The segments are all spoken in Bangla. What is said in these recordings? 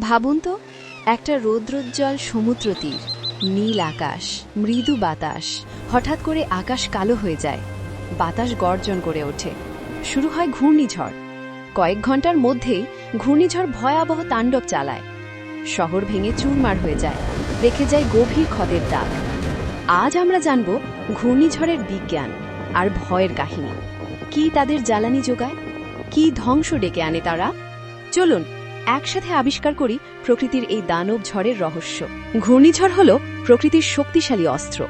ভাবুন তো, একটা রৌদ্রোজ্জ্বল সমুদ্র তীর নীল আকাশ, মৃদু বাতাস, হঠাৎ করে আকাশ কালো হয়ে যায়, বাতাস গর্জন করে ওঠে, শুরু হয় ঘূর্ণিঝড়। কয়েক ঘণ্টার মধ্যেই ঘূর্ণিঝড় ভয়াবহ তাণ্ডব চালায়, শহর ভেঙে চুরমার হয়ে যায়, রেখে যায় গভীর ক্ষতের দাগ। আজ আমরা জানব ঘূর্ণিঝড়ের বিজ্ঞান আর ভয়ের কাহিনী। কি তাদের জ্বালানি যোগায়? কি ধ্বংস ডেকে আনে তারা? চলুন একসাথে আবিষ্কার করি প্রকৃতির এই দানব ঝড়ের রহস্য। ঘূর্ণিঝড় হল প্রকৃতির শক্তিশালী অস্ত্র।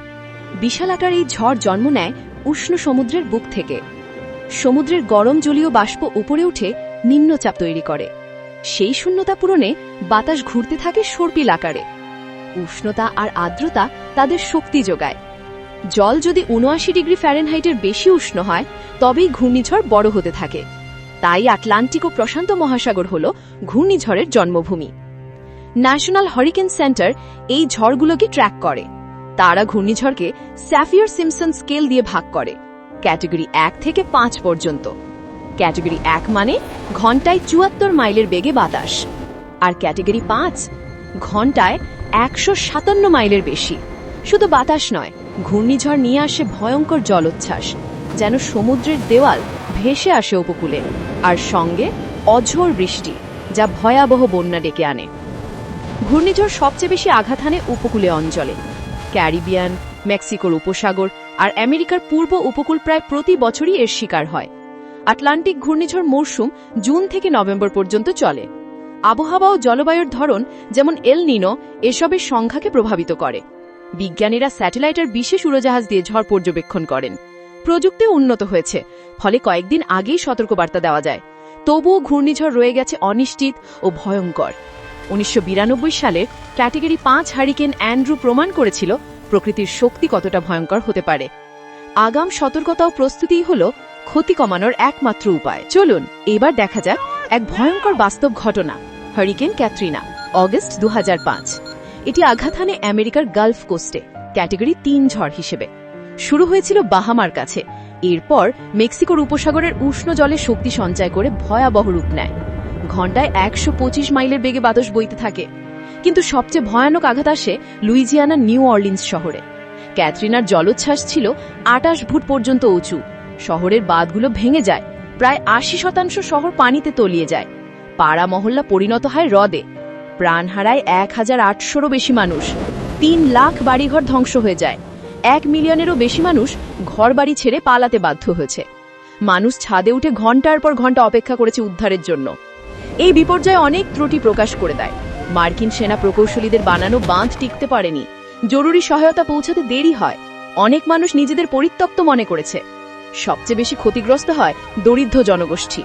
বিশাল আকার এই ঝড় জন্ম নেয় উষ্ণ সমুদ্রের বুক থেকে। সমুদ্রের গরম জলীয় বাষ্প উপরে উঠে নিম্নচাপ তৈরি করে। সেই শূন্যতা পূরণে বাতাস ঘুরতে থাকে সর্পিল আকারে। উষ্ণতা আর আর্দ্রতা তাদের শক্তি যোগায়। জল যদি উনআশি ডিগ্রি ফ্যারেনহাইটের বেশি উষ্ণ হয়, তবেই ঘূর্ণিঝড় বড় হতে থাকে। তাই আটলান্টিক ও প্রশান্ত মহাসাগর হল ঘূর্ণিঝড়ের জন্মভূমি। ন্যাশনাল হরিকেন সেন্টার এই ঝড়গুলোকে ট্র্যাক করে। তারা ঘূর্ণিঝড়কে স্যাফিয়ার সিমসন স্কেল দিয়ে ভাগ করে। ক্যাটেগরি এক থেকে পাঁচ পর্যন্ত। ক্যাটেগরি এক মানে ঘন্টায় চুয়াত্তর মাইলের বেগে বাতাস। আর ক্যাটেগরি পাঁচ, ঘন্টায় একশো সাতান্ন মাইলের বেশি। শুধু বাতাস নয়, ঘূর্ণিঝড় নিয়ে আসে ভয়ঙ্কর জলোচ্ছ্বাস। যেন সমুদ্রের দেওয়াল ভেসে আসে উপকূলে, আর সঙ্গে অঝোর বৃষ্টি, যা ভয়াবহ বন্যা ডেকে আনে। ঘূর্ণিঝড় সবচেয়ে বেশি আঘাত হানে উপকূলে অঞ্চলে। ক্যারিবিয়ান, মেক্সিকোর উপসাগর আর আমেরিকার পূর্ব উপকূল প্রায় প্রতি বছরই এর শিকার হয়। আটলান্টিক ঘূর্ণিঝড় মরশুম জুন থেকে নভেম্বর পর্যন্ত চলে। আবহাওয়া ও জলবায়ুর ধরন যেমন এল নিনো এসবের সংখ্যাকে প্রভাবিত করে। বিজ্ঞানীরা স্যাটেলাইটের বিশেষ উড়োজাহাজ দিয়ে ঝড় পর্যবেক্ষণ করেন। প্রযুক্তিও উন্নত হয়েছে, ফলে কয়েকদিন আগেই সতর্কবার্তা দেওয়া যায়। তবুও ঘূর্ণিঝড় রয়ে গেছে অনিশ্চিত ও ভয়ঙ্কর। উনিশশো সালে ক্যাটেগরি পাঁচ হারিকেন অ্যান্ড্রু প্রমাণ করেছিল প্রকৃতির শক্তি কতটা ভয়ঙ্কর হতে পারে। আগাম সতর্কতা ও প্রস্তুতিই হল ক্ষতি কমানোর একমাত্র উপায়। চলুন, এবার দেখা যাক এক ভয়ঙ্কর বাস্তব ঘটনা, হারিকেন ক্যাথরিনা অগস্ট দু হাজার পাঁচ। এটি আঘাত হানে আমেরিকার গালফ কোস্টে, ক্যাটেগরি তিন ঝড় হিসেবে। শুরু হয়েছিল বাহামার কাছে। এরপর মেক্সিকোর উপসাগরের উষ্ণ জলে শক্তি সঞ্চয় করে ভয়াবহ রূপ নেয়। ঘন্টায় একশো পঁচিশ মাইলের বেগে বাতাস বইতে থাকে। কিন্তু সবচেয়ে ভয়ানক আঘাত আসে লুইজিয়ানা নিউ অর্লিন্স শহরে। ক্যাথরিনার জলোচ্ছ্বাস ছিল আটাশ ফুট পর্যন্ত উঁচু। শহরের বাঁধগুলো ভেঙে যায়, প্রায় আশি শতাংশ শহর পানিতে তলিয়ে যায়। পাড়া মহল্লা পরিণত হয় হ্রদে। প্রাণ হারায় এক হাজার আটশোরও বেশি মানুষ, তিন লাখ বাড়িঘর ধ্বংস হয়ে যায়। এক মিলিয়নেরও বেশি মানুষ ঘরবাড়ি ছেড়ে পালাতে বাধ্য হয়েছে। মানুষ ছাদে উঠে ঘণ্টার পর ঘণ্টা অপেক্ষা করেছে উদ্ধারের জন্য। এই বিপর্যয় অনেক ত্রুটি প্রকাশ করে দেয়। মার্কিন সেনা প্রকৌশলীদের বানানো বাঁধ টিকতে পারেনি। জরুরি সহায়তা পৌঁছাতে দেরি হয়। অনেক মানুষ নিজেদের পরিত্যক্ত মনে করেছে। সবচেয়ে বেশি ক্ষতিগ্রস্ত হয় দরিদ্র জনগোষ্ঠী।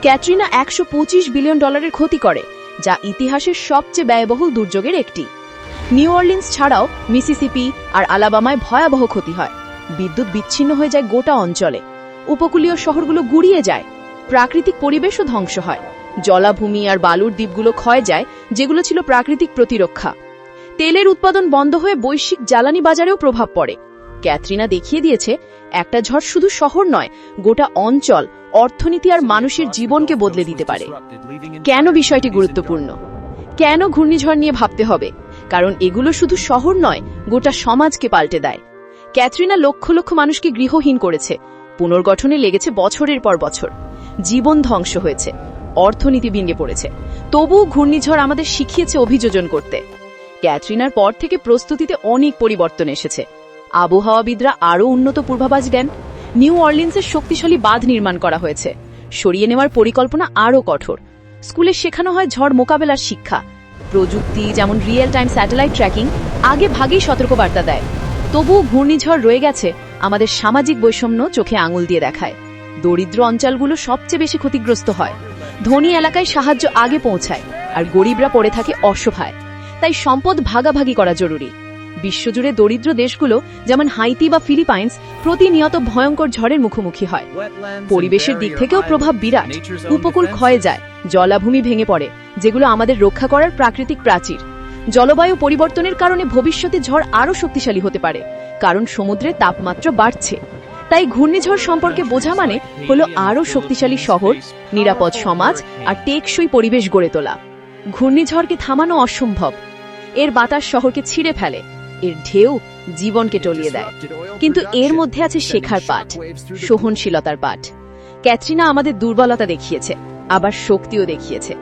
ক্যাটরিনা একশো পঁচিশ বিলিয়ন ডলারের ক্ষতি করে, যা ইতিহাসের সবচেয়ে ব্যয়বহুল দুর্যোগের একটি। নিউ অর্লিন্স ছাড়াও মিসিসিপি আর আলাবামায় ভয়াবহ ক্ষতি হয়। বিদ্যুৎ বিচ্ছিন্ন হয়ে যায় গোটা অঞ্চলে। উপকূলীয় শহরগুলো গুড়িয়ে যায়। প্রাকৃতিক পরিবেশও ধ্বংস হয়। জলাভূমি আর বালুর দ্বীপগুলো ক্ষয় যায়, যেগুলো ছিল প্রাকৃতিক প্রতিরক্ষা। তেলের উৎপাদন বন্ধ হয়ে বৈশ্বিক জ্বালানি বাজারেও প্রভাব পড়ে। ক্যাথরিনা দেখিয়ে দিয়েছে, একটা ঝড় শুধু শহর নয়, গোটা অঞ্চল, অর্থনীতি আর মানুষের জীবনকে বদলে দিতে পারে। কেন বিষয়টি গুরুত্বপূর্ণ? কেন ঘূর্ণিঝড় নিয়ে ভাবতে হবে? কারণ এগুলো শুধু শহর নয়, গোটা সমাজকে পাল্টে দেয়। ক্যাথরিনা লক্ষ লক্ষ মানুষকে গৃহহীন করেছে। পুনর্গঠনে লেগেছে বছরের পর বছর। জীবন ধ্বংস হয়েছে। অর্থনীতি ভেঙে পড়েছে। তবুও ঘূর্ণিঝড় আমাদের শিখিয়েছে অভিযোজন করতে। ক্যাথরিনার পর থেকে প্রস্তুতিতে অনেক পরিবর্তন এসেছে। আবহাওয়াবিদরা আরও উন্নত পূর্বাভাস দেন। নিউ অর্লিন্সের শক্তিশালী বাঁধ নির্মাণ করা হয়েছে। সরিয়ে নেওয়ার পরিকল্পনা আরও কঠোর। স্কুলে শেখানো হয় ঝড় মোকাবেলার শিক্ষা। প্রযুক্তি যেমন রিয়েল টাইম স্যাটেলাইট ট্র্যাকিং আগে ভাগেই সতর্কবার্তা দেয়। তবুও ঘূর্ণিঝড় রয়ে গেছে আমাদের সামাজিক বৈষম্য চোখে আঙুল দিয়ে দেখায়। দরিদ্র অঞ্চলগুলো সবচেয়ে বেশি ক্ষতিগ্রস্ত হয়। ধনী এলাকায় সাহায্য আগে পৌঁছায় আর গরিবরা পড়ে থাকে অসহায়। তাই সম্পদ ভাগাভাগি করা জরুরি। বিশ্বজুড়ে দরিদ্র দেশগুলো যেমন হাইতি বা ফিলিপাইন্স প্রতিনিয়ত ভয়ঙ্কর ঝড়ের মুখোমুখি হয়। পরিবেশের দিক থেকেও প্রভাব বিরাট। উপকূল ক্ষয়ে যায়। জলাভূমি ভেঙে পড়ে, যেগুলো আমাদের রক্ষা করার প্রাকৃতিক প্রাচীর। জলবায়ু পরিবর্তনের কারণে ভবিষ্যতে ঝড় আরও শক্তিশালী হতে পারে, কারণ সমুদ্রে তাপমাত্রা বাড়ছে। তাই ঘূর্ণিঝড় সম্পর্কে বোঝা মানে হলো আরও শক্তিশালী শহর, নিরাপদ সমাজ আর টেকসই পরিবেশ গড়ে তোলা। ঘূর্ণিঝড়কে থামানো অসম্ভব। এর বাতাস শহরকে ছিঁড়ে ফেলে, এর ঢেউ জীবনকে টলিয়ে দেয়। কিন্তু এর মধ্যে আছে শেখার পাঠ, সহনশীলতার পাঠ। ক্যাটরিনা আমাদের দুর্বলতা দেখিয়েছে। আবার শক্তিও দেখিয়েছে।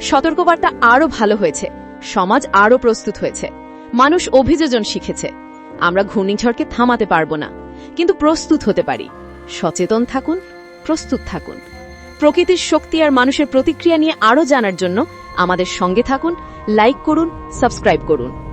সতর্কবার্তা আরও ভালো হয়েছে। সমাজ আরও প্রস্তুত হয়েছে। মানুষ অভিযোজন শিখেছে। আমরা ঘূর্ণিঝড়কে থামাতে পারব না। কিন্তু প্রস্তুত হতে পারি। সচেতন থাকুন, প্রস্তুত থাকুন। প্রকৃতির শক্তি আর মানুষের প্রতিক্রিয়া নিয়ে আরও জানার জন্য আমাদের সঙ্গে থাকুন, লাইক করুন, সাবস্ক্রাইব করুন।